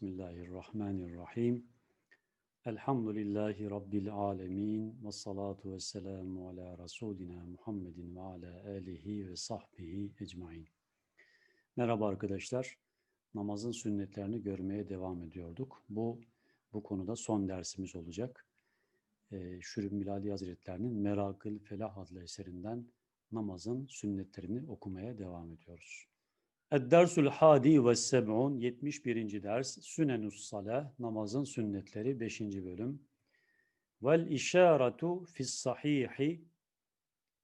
Bismillahirrahmanirrahim. Elhamdülillahi Rabbil alemin. Ve salatu ve selamu ala Resulina Muhammedin ve ala alihi ve sahbihi ecmain. Merhaba arkadaşlar. Namazın sünnetlerini görmeye devam ediyorduk. Bu bu konuda son dersimiz olacak. Ee, Şürüm Miladi Hazretlerinin Merakıl Felah adlı eserinden namazın sünnetlerini okumaya devam ediyoruz. Ed-Dersul Hadi ve Seb'un 71. ders Sünenus Salah namazın sünnetleri 5. bölüm Vel işaretu fis sahihi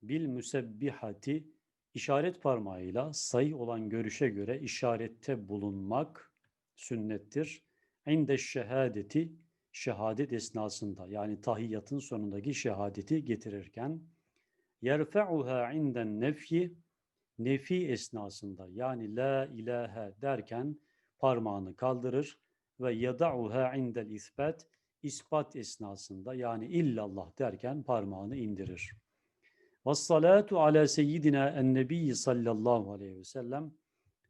bil müsebbihati işaret parmağıyla sayı olan görüşe göre işarette bulunmak sünnettir. İnde şehadeti şehadet esnasında yani tahiyyatın sonundaki şehadeti getirirken yerfe'uha inden nefyi nefi esnasında yani la ilahe derken parmağını kaldırır ve yada'uha indel isbat ispat esnasında yani illallah derken parmağını indirir. Ve salatu ala seyyidina en sallallahu aleyhi ve sellem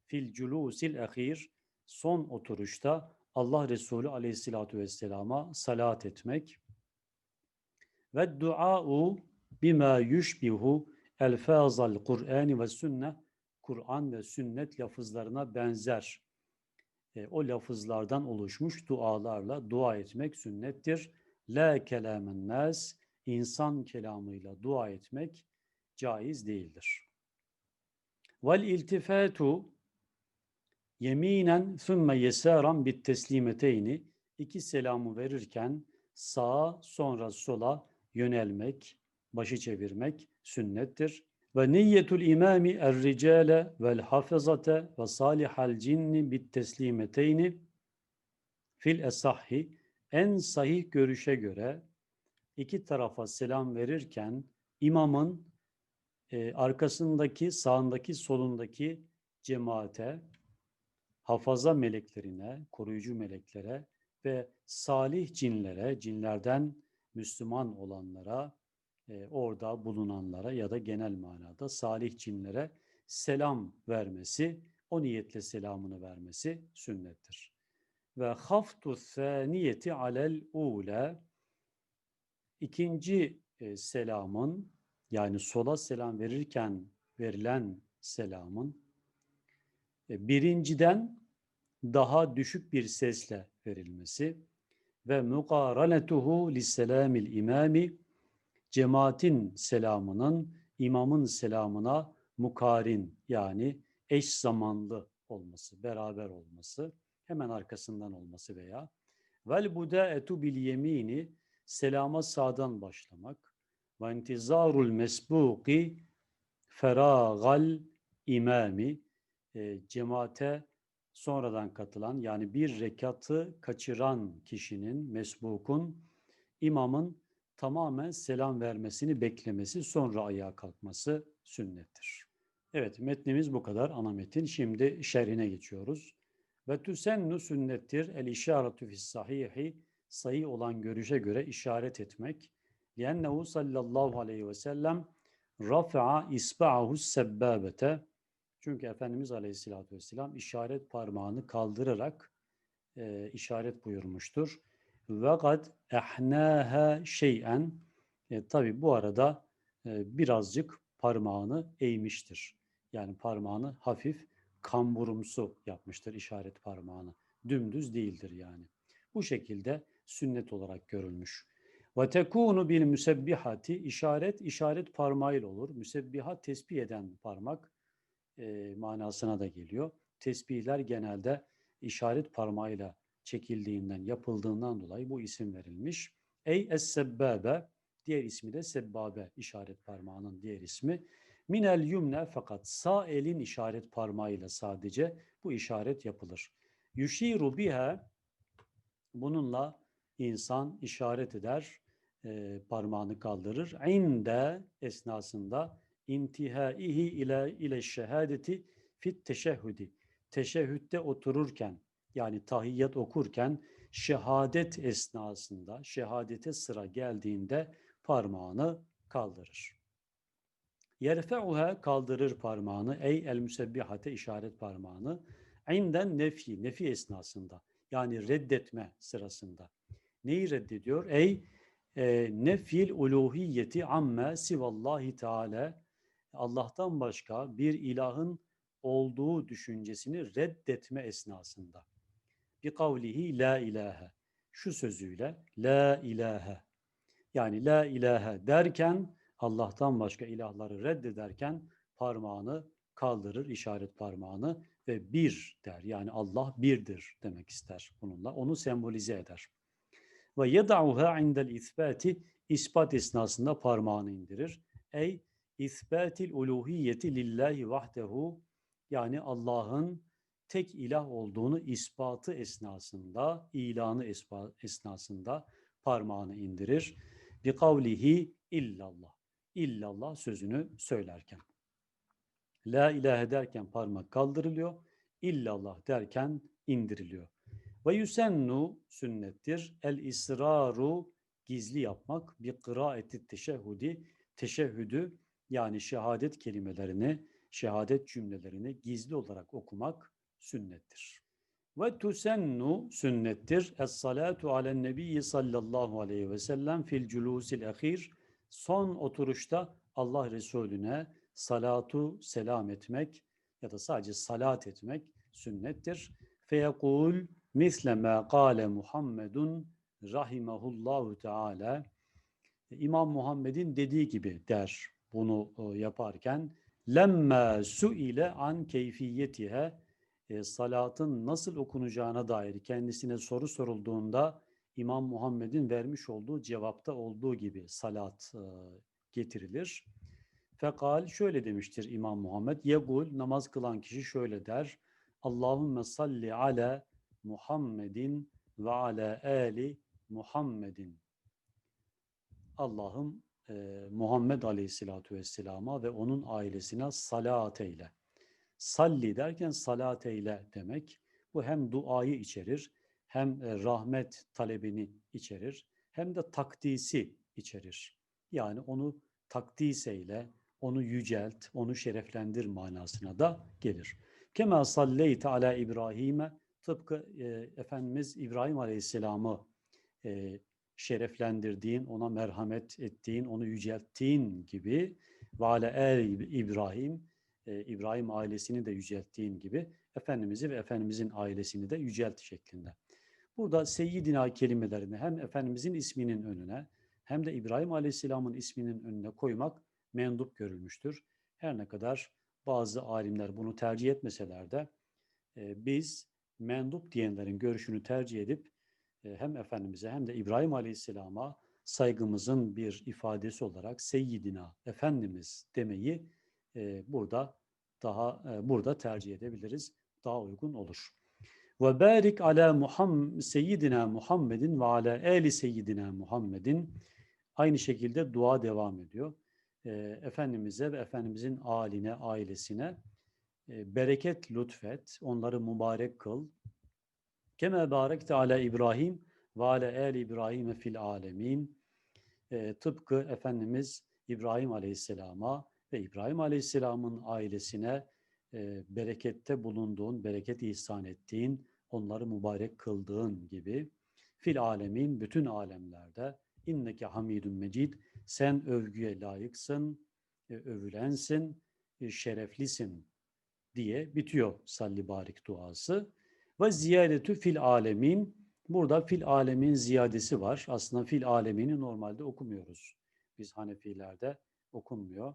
fil culusil ahir son oturuşta Allah Resulü aleyhissalatu vesselama salat etmek ve dua'u bima yushbihu elfazal Kur'an ve sünne Kur'an ve sünnet lafızlarına benzer e, o lafızlardan oluşmuş dualarla dua etmek sünnettir. La kelamen nas insan kelamıyla dua etmek caiz değildir. Vel iltifatu yeminen thumme yesaran bit teslimeteyni iki selamı verirken sağa sonra sola yönelmek, başı çevirmek sünnettir. Ve niyyetul imami er-ricale vel hafızate ve salihal cinni bit teslimeteyni fil esahhi en sahih görüşe göre iki tarafa selam verirken imamın e, arkasındaki, sağındaki, solundaki cemaate, hafaza meleklerine, koruyucu meleklere ve salih cinlere, cinlerden Müslüman olanlara e, orada bulunanlara ya da genel manada salih cinlere selam vermesi, o niyetle selamını vermesi sünnettir. Ve haftu niyeti alel ule ikinci e, selamın yani sola selam verirken verilen selamın e, birinciden daha düşük bir sesle verilmesi ve mukaranetuhu lisselamil imami cemaatin selamının imamın selamına mukarin yani eş zamanlı olması, beraber olması, hemen arkasından olması veya vel budaetu bil yemini selama sağdan başlamak ve intizarul mesbuki feragal imami e, cemaate sonradan katılan yani bir rekatı kaçıran kişinin mesbukun imamın tamamen selam vermesini beklemesi sonra ayağa kalkması sünnettir. Evet metnimiz bu kadar ana metin. Şimdi şerhine geçiyoruz. Ve tüsennu sünnettir el işaretu fis sahihi sayı olan görüşe göre işaret etmek. Liennehu sallallahu aleyhi ve sellem rafa'a isba'ahu sebbabete çünkü Efendimiz Aleyhisselatü Vesselam işaret parmağını kaldırarak e, işaret buyurmuştur. Ve kad ehnâhe şeyen e, tabi bu arada e, birazcık parmağını eğmiştir. Yani parmağını hafif kamburumsu yapmıştır işaret parmağını. Dümdüz değildir yani. Bu şekilde sünnet olarak görülmüş. Ve tekunu bil müsebbihati işaret işaret parmağıyla olur. Müsebbihat tesbih eden parmak e, manasına da geliyor. Tesbihler genelde işaret parmağıyla çekildiğinden, yapıldığından dolayı bu isim verilmiş. Ey es-sebbabe, diğer ismi de sebbabe, işaret parmağının diğer ismi. Minel yumne fakat sağ elin işaret parmağıyla sadece bu işaret yapılır. Yuşiru biha, bununla insan işaret eder, e, parmağını kaldırır. İnde esnasında intihaihi ile ile şehadeti fit teşehhüdi. Teşehhütte otururken yani tahiyyat okurken şehadet esnasında, şehadete sıra geldiğinde parmağını kaldırır. Yerfe'uha kaldırır parmağını ey el müsebbihate işaret parmağını inden nefi, nefi esnasında Yani reddetme sırasında. Neyi reddediyor? Ey e, nefil uluhiyeti amme sivallahi teala Allah'tan başka bir ilahın olduğu düşüncesini reddetme esnasında. Bir kavlihi la ilahe. Şu sözüyle la ilahe. Yani la ilahe derken Allah'tan başka ilahları reddederken parmağını kaldırır, işaret parmağını ve bir der. Yani Allah birdir demek ister bununla. Onu sembolize eder. Ve yed'uha indel isbati ispat esnasında parmağını indirir. Ey isbatil uluhiyeti lillahi vahdehu yani Allah'ın tek ilah olduğunu ispatı esnasında, ilanı esnasında parmağını indirir. Bi kavlihi illallah. İllallah sözünü söylerken. La ilahe derken parmak kaldırılıyor. İllallah derken indiriliyor. Ve yusennu sünnettir. El israru gizli yapmak. Bir kıraeti teşehhudi teşehhüdü yani şehadet kelimelerini, şehadet cümlelerini gizli olarak okumak sünnettir. Ve tusennu sünnettir. Es salatu alen nebiyyi sallallahu aleyhi ve sellem fil culusil ahir. Son oturuşta Allah Resulüne salatu selam etmek ya da sadece salat etmek sünnettir. Feyekul misle ma kâle Muhammedun rahimahullahu teala İmam Muhammed'in dediği gibi der bunu e, yaparken lemme su ile an keyfiyetihe salatın nasıl okunacağına dair kendisine soru sorulduğunda İmam Muhammed'in vermiş olduğu cevapta olduğu gibi salat getirilir. Fekal şöyle demiştir İmam Muhammed. Yegul namaz kılan kişi şöyle der. Allahümme salli ala Muhammedin ve ala ali Muhammedin. Allah'ım e, Muhammed Aleyhisselatü Vesselam'a ve onun ailesine salat eyle. Salli derken salat eyle demek. Bu hem duayı içerir, hem e, rahmet talebini içerir, hem de takdisi içerir. Yani onu takdis eyle, onu yücelt, onu şereflendir manasına da gelir. Kema salleyte ala İbrahim'e tıpkı e, Efendimiz İbrahim Aleyhisselam'ı e, şereflendirdiğin, ona merhamet ettiğin, onu yücelttiğin gibi ve ale el İbrahim, e, İbrahim ailesini de yücelttiğin gibi Efendimiz'i ve Efendimizin ailesini de yücelt şeklinde. Burada Seyyidina kelimelerini hem Efendimizin isminin önüne hem de İbrahim Aleyhisselam'ın isminin önüne koymak mendup görülmüştür. Her ne kadar bazı alimler bunu tercih etmeseler de e, biz mendup diyenlerin görüşünü tercih edip e, hem Efendimiz'e hem de İbrahim Aleyhisselam'a saygımızın bir ifadesi olarak Seyyidina, Efendimiz demeyi e, burada daha e, burada tercih edebiliriz. Daha uygun olur. Ve barik ala Muhammed Seyyidina Muhammedin ve ala eli Seyyidina Muhammedin aynı şekilde dua devam ediyor. Efendimiz'e ve Efendimiz'in aline, ailesine bereket lütfet, onları mübarek kıl, Keme barekte ala İbrahim ve ala el İbrahim fil alemin. E, tıpkı Efendimiz İbrahim Aleyhisselam'a ve İbrahim Aleyhisselam'ın ailesine e, berekette bulunduğun, bereket ihsan ettiğin, onları mübarek kıldığın gibi fil alemin bütün alemlerde inneke hamidun mecid sen övgüye layıksın, e, övülensin, e, şereflisin diye bitiyor salli barik duası. Ve ziyadetü fil alemin. Burada fil alemin ziyadesi var. Aslında fil alemini normalde okumuyoruz. Biz Hanefilerde okunmuyor.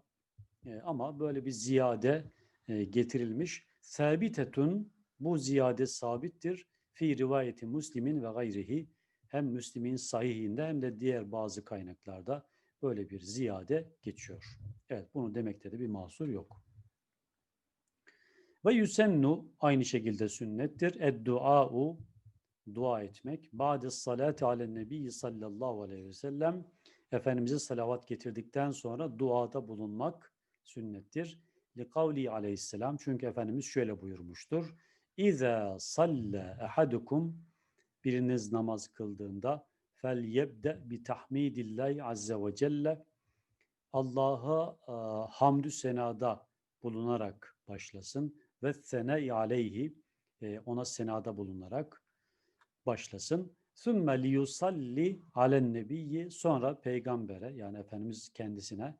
E, ama böyle bir ziyade e, getirilmiş. Sabitetun bu ziyade sabittir. Fi rivayeti Müslim'in ve gayrihi hem Müslim'in sahihinde hem de diğer bazı kaynaklarda böyle bir ziyade geçiyor. Evet bunu demekte de bir mahsur yok. Ve yusennu aynı şekilde sünnettir. Eddua'u dua etmek. Ba'de salati alen nebi sallallahu aleyhi ve sellem Efendimiz'e salavat getirdikten sonra duada bulunmak sünnettir. Li kavli aleyhisselam çünkü Efendimiz şöyle buyurmuştur. İza salle ahadukum biriniz namaz kıldığında fel yebde bi tahmidillahi azze ve celle Allah'a hamdü senada bulunarak başlasın ve sene aleyhi e, ona senada bulunarak başlasın. Sümme liyusalli alen nebiyyi sonra peygambere yani Efendimiz kendisine e,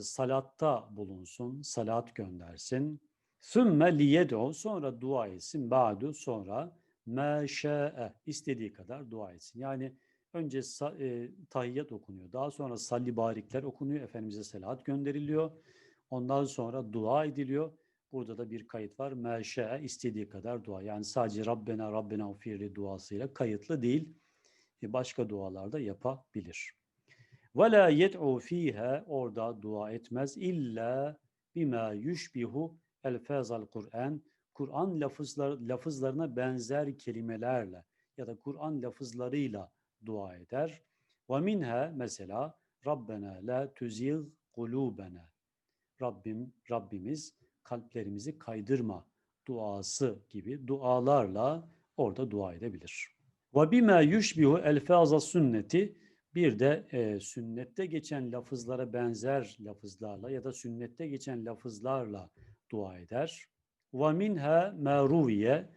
salatta bulunsun, salat göndersin. Sümme liyed'u sonra dua etsin. Ba'du sonra meşe'e istediği kadar dua etsin. Yani önce e, tahiyyat okunuyor. Daha sonra salli barikler okunuyor. Efendimiz'e salat gönderiliyor. Ondan sonra dua ediliyor. Burada da bir kayıt var. Meşe istediği kadar dua. Yani sadece Rabbena Rabbena ufirli duasıyla kayıtlı değil. E, başka dualarda yapabilir. Ve la yed'u fiha orada dua etmez illa bima yushbihu elfazal Kur'an. Kur'an lafızlar, lafızlarına benzer kelimelerle ya da Kur'an lafızlarıyla dua eder. Ve minha mesela Rabbena la tuzigh kulubena. Rabbim Rabbimiz kalplerimizi kaydırma duası gibi dualarla orada dua edebilir. Ve bima yushbihu elfaza sünneti bir de e, sünnette geçen lafızlara benzer lafızlarla ya da sünnette geçen lafızlarla dua eder. Minha meruviye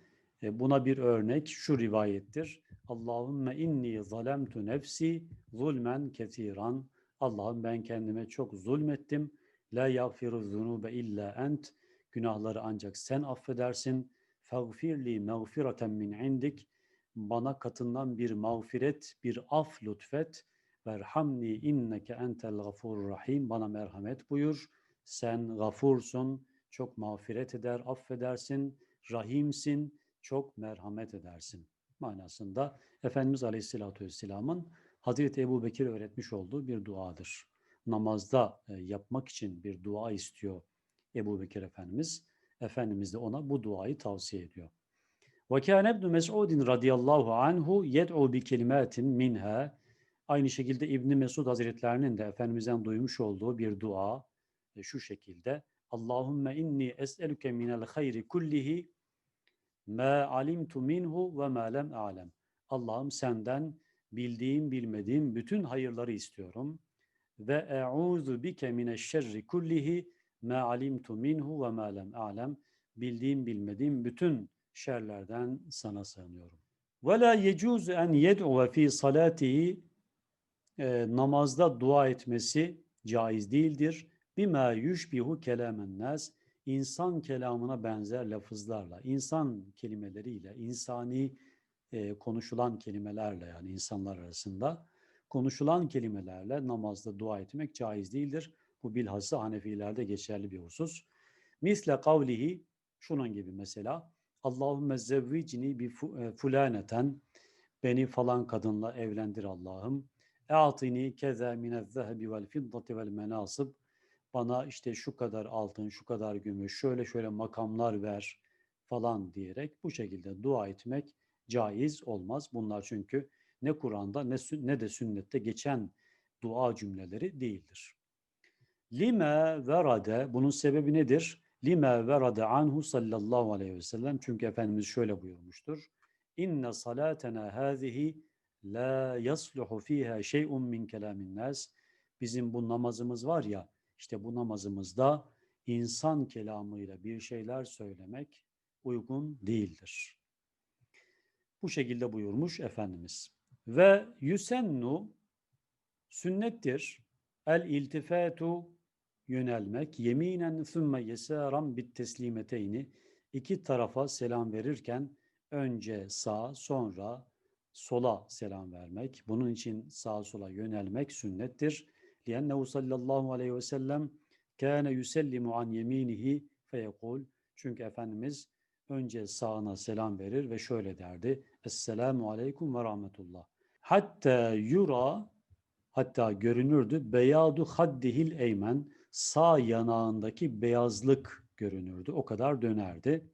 e, buna bir örnek şu rivayettir. Allahümme inni zalemtu nefsi zulmen ketiran. Allah'ım ben kendime çok zulmettim. La yaghfiru zunube illa ent. Günahları ancak sen affedersin. Fagfirli mağfireten min indik. Bana katından bir mağfiret, bir af lütfet. Verhamni inneke entel gafurur rahim. Bana merhamet buyur. Sen gafursun, çok mağfiret eder, affedersin, rahimsin, çok merhamet edersin. Manasında Efendimiz Aleyhisselatü Vesselam'ın Hazreti Ebu Bekir öğretmiş olduğu bir duadır namazda e, yapmak için bir dua istiyor Ebu Bekir Efendimiz. Efendimiz de ona bu duayı tavsiye ediyor. Ve kâne ibn Mes'udin radıyallahu anhu yed'u bi kelimatin minha. Aynı şekilde İbn Mesud Hazretlerinin de Efendimiz'den duymuş olduğu bir dua e, şu şekilde. Allahümme inni es'eluke minel hayri kullihi ma alimtu minhu ve ma lem a'lem. Allah'ım senden bildiğim bilmediğim bütün hayırları istiyorum ve e'uzu bike mineşşerri kullihi ma alimtu minhu ve ma lem a'lem. Bildiğim bilmediğim bütün şerlerden sana sığınıyorum. Ve la yecuzu en yed'u fi salatihi e, namazda dua etmesi caiz değildir. Bima yushbihu kelamen nas insan kelamına benzer lafızlarla, insan kelimeleriyle, insani e, konuşulan kelimelerle yani insanlar arasında konuşulan kelimelerle namazda dua etmek caiz değildir. Bu bilhassa Hanefilerde geçerli bir husus. Misle kavlihi şunun gibi mesela Allahümme zevvicini bi e, fulaneten beni falan kadınla evlendir Allah'ım. E'atini keze minez zehebi vel fiddati vel menasıb bana işte şu kadar altın, şu kadar gümüş, şöyle şöyle makamlar ver falan diyerek bu şekilde dua etmek caiz olmaz. Bunlar çünkü ne Kur'an'da ne, ne de sünnette geçen dua cümleleri değildir. Lime verade bunun sebebi nedir? Lime verade anhu sallallahu aleyhi ve sellem çünkü Efendimiz şöyle buyurmuştur. İnne salatena hazihi la yasluhu fiha şey'un min kelamin nas. Bizim bu namazımız var ya işte bu namazımızda insan kelamıyla bir şeyler söylemek uygun değildir. Bu şekilde buyurmuş Efendimiz. Ve yusennu sünnettir. El iltifatu yönelmek. Yeminen thumme yesaran bit teslimeteyni. iki tarafa selam verirken önce sağ sonra sola selam vermek. Bunun için sağa sola yönelmek sünnettir. Liyennehu sallallahu aleyhi ve sellem kâne yusellimu an yeminihi feyekul. Çünkü Efendimiz önce sağına selam verir ve şöyle derdi. Esselamu aleyküm ve rahmetullah. Hatta yura hatta görünürdü beyadu haddihil eymen sağ yanağındaki beyazlık görünürdü. O kadar dönerdi.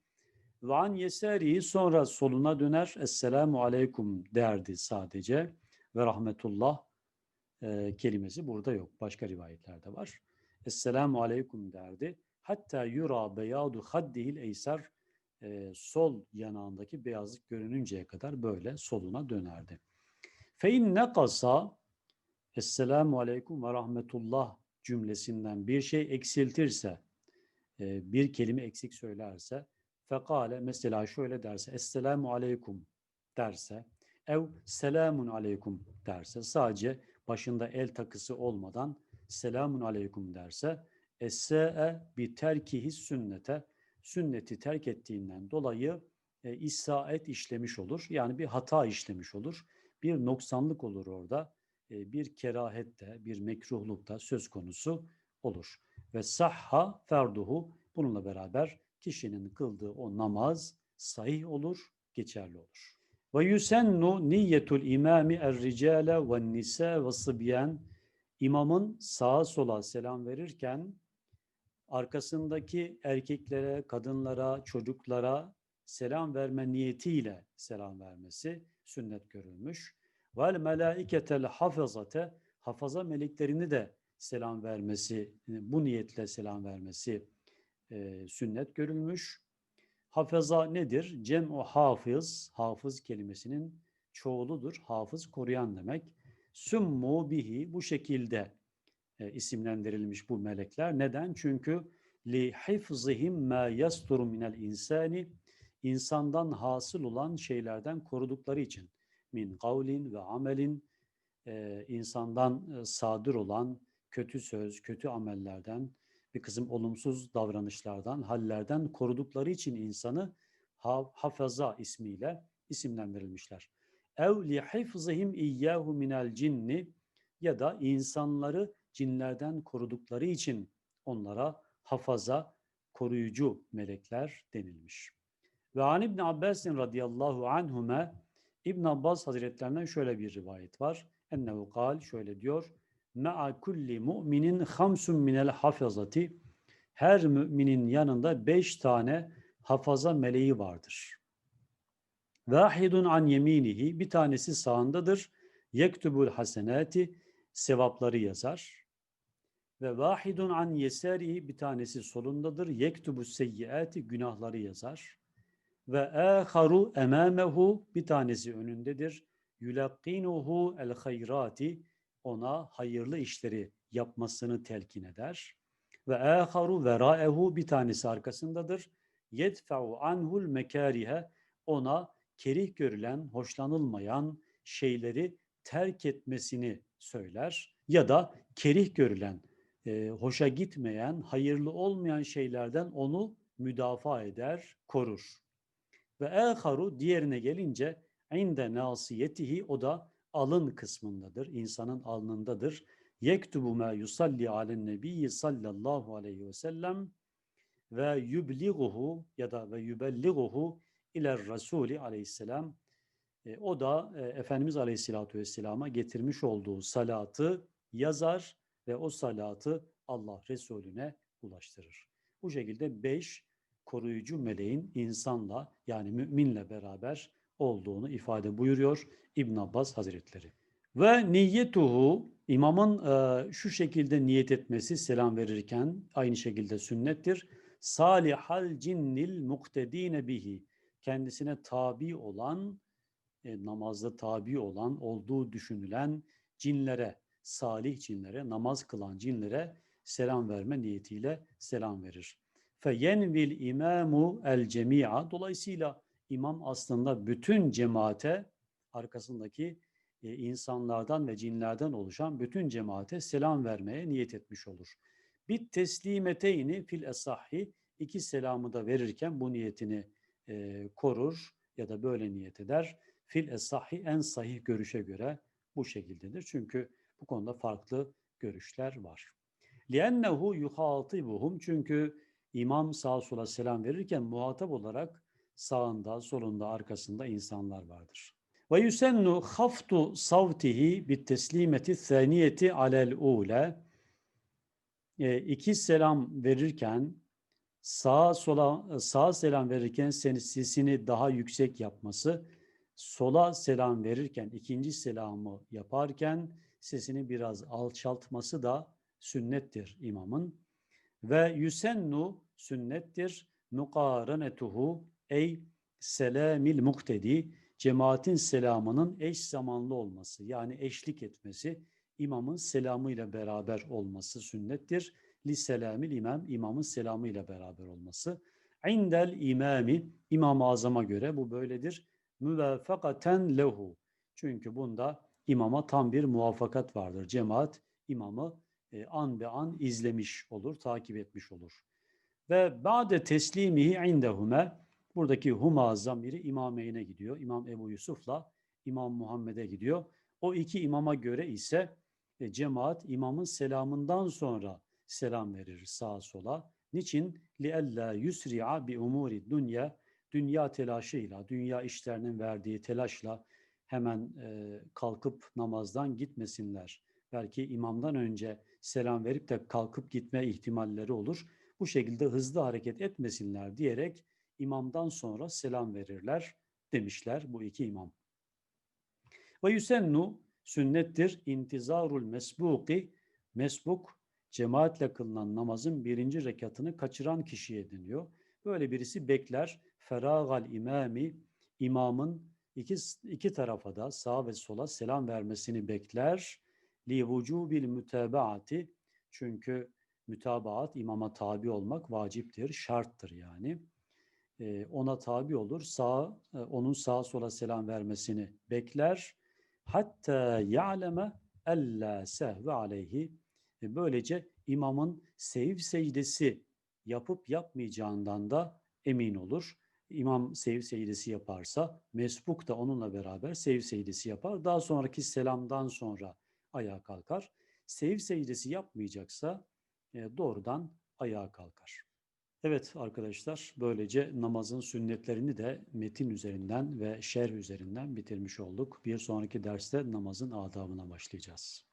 Ve an yeserihi sonra soluna döner. Esselamu aleyküm derdi sadece. Ve rahmetullah e, kelimesi burada yok. Başka rivayetlerde var. Esselamu aleyküm derdi. Hatta yura beyadu haddihil eyser e, sol yanağındaki beyazlık görününceye kadar böyle soluna dönerdi. Fein nekasa Esselamu Aleyküm ve Rahmetullah cümlesinden bir şey eksiltirse, e, bir kelime eksik söylerse, fekale mesela şöyle derse, Esselamu Aleyküm derse, ev selamun aleykum derse sadece başında el takısı olmadan selamun aleykum derse esse'e bi terkihi sünnete sünneti terk ettiğinden dolayı e, isaet işlemiş olur. Yani bir hata işlemiş olur. Bir noksanlık olur orada. E, bir kerahette, bir mekruhlukta söz konusu olur. Ve sahha ferduhu bununla beraber kişinin kıldığı o namaz sahih olur, geçerli olur. Ve yusennu niyetul imami er-ricale ve nisa ve sıbyan imamın sağa sola selam verirken arkasındaki erkeklere, kadınlara, çocuklara selam verme niyetiyle selam vermesi sünnet görülmüş. Vel melaiketel hafazate hafaza meleklerini de selam vermesi, bu niyetle selam vermesi e, sünnet görülmüş. Hafaza nedir? Cem'u hafız, hafız kelimesinin çoğuludur. Hafız koruyan demek. Sümmu bihi bu şekilde e, isimlendirilmiş bu melekler. Neden? Çünkü li hifzihim ma yasturu minel insani insandan hasıl olan şeylerden korudukları için min kavlin ve amelin e, insandan e, sadır olan kötü söz, kötü amellerden, bir kısım olumsuz davranışlardan, hallerden korudukları için insanı hafaza ismiyle isimlendirilmişler. Ev li hifzihim iyyahu minel cinni ya da insanları cinlerden korudukları için onlara hafaza, koruyucu melekler denilmiş. Ve an İbn Abbasin radıyallahu anhuma İbn Abbas Hazretlerinden şöyle bir rivayet var. Ennehu kal şöyle diyor. Ma'a kulli mu'minin hamsun minel hafazati. Her müminin yanında beş tane hafaza meleği vardır. Vahidun an yeminihi bir tanesi sağındadır. Yektubul hasenati sevapları yazar. Ve vahidun an yesarihi bir tanesi solundadır. Yektubu seyyiati günahları yazar. Ve aharu emamehu bir tanesi önündedir. Yulakkinuhu el hayrati ona hayırlı işleri yapmasını telkin eder. Ve aharu veraehu bir tanesi arkasındadır. Yedfa'u anhul mekarihe ona kerih görülen, hoşlanılmayan şeyleri terk etmesini söyler ya da kerih görülen, e, hoşa gitmeyen, hayırlı olmayan şeylerden onu müdafaa eder, korur. Ve eharu diğerine gelince inde nasiyetihi o da alın kısmındadır, insanın alnındadır. Yektubu ma yusalli alen nebiyyi sallallahu aleyhi ve sellem ve yubliguhu ya da ve yubelliguhu iler rasuli aleyhisselam. E, o da e, Efendimiz aleyhissalatu vesselama getirmiş olduğu salatı yazar ve o salatı Allah Resulüne ulaştırır. Bu şekilde beş koruyucu meleğin insanla yani müminle beraber olduğunu ifade buyuruyor İbn Abbas Hazretleri. Ve niyetuhu imamın e, şu şekilde niyet etmesi selam verirken aynı şekilde sünnettir. Salihal cinnil muktedine bihi kendisine tabi olan e, namazda tabi olan olduğu düşünülen cinlere, salih cinlere, namaz kılan cinlere selam verme niyetiyle selam verir. Yenvil imamu el cemia dolayısıyla imam aslında bütün cemaate arkasındaki e, insanlardan ve cinlerden oluşan bütün cemaate selam vermeye niyet etmiş olur. Bit teslimeteyni fil esahhi iki selamı da verirken bu niyetini e, korur ya da böyle niyet eder. Fil esahhi en sahih görüşe göre bu şekildedir. Çünkü bu konuda farklı görüşler var. Liennehu yuhatibuhum çünkü imam sağa sola selam verirken muhatap olarak sağında, solunda, arkasında insanlar vardır. Ve yusennu haftu savtihi bit teslimeti thaniyeti alel ule. E, iki selam verirken sağa sola sağa selam verirken sesini daha yüksek yapması, sola selam verirken ikinci selamı yaparken sesini biraz alçaltması da sünnettir imamın. Ve yusennu sünnettir mukarenetuhu ey selamil muktedi cemaatin selamının eş zamanlı olması yani eşlik etmesi imamın selamıyla beraber olması sünnettir. Li selamil imam imamın selamıyla beraber olması. İndel imami İmam-ı Azam'a göre bu böyledir. Müvafakaten lehu Çünkü bunda imama tam bir muvaffakat vardır. Cemaat imamı e, an be an izlemiş olur, takip etmiş olur. Ve ba'de teslimihi indehume buradaki huma zamiri imameyne gidiyor. İmam Ebu Yusuf'la İmam Muhammed'e gidiyor. O iki imama göre ise e, cemaat imamın selamından sonra selam verir sağa sola. Niçin? لِأَلَّا يُسْرِعَ بِاُمُورِ dünya Dünya telaşıyla, dünya işlerinin verdiği telaşla hemen e, kalkıp namazdan gitmesinler. Belki imamdan önce selam verip de kalkıp gitme ihtimalleri olur. Bu şekilde hızlı hareket etmesinler diyerek imamdan sonra selam verirler demişler bu iki imam. Ve yusennu sünnettir intizarul mesbuki mesbuk cemaatle kılınan namazın birinci rekatını kaçıran kişiye deniyor. Böyle birisi bekler. Feragal imami imamın iki, iki tarafa da sağa ve sola selam vermesini bekler. Li vucubil mütebaati çünkü mütabaat imama tabi olmak vaciptir, şarttır yani. Ee, ona tabi olur, sağ e, onun sağa sola selam vermesini bekler. Hatta ya'leme ella sehve aleyhi. E, böylece imamın sev secdesi yapıp yapmayacağından da emin olur. İmam sev secdesi yaparsa mesbuk da onunla beraber sev secdesi yapar. Daha sonraki selamdan sonra ayağa kalkar. Sev secdesi yapmayacaksa e, doğrudan ayağa kalkar. Evet arkadaşlar böylece namazın sünnetlerini de metin üzerinden ve şerh üzerinden bitirmiş olduk. Bir sonraki derste namazın adabına başlayacağız.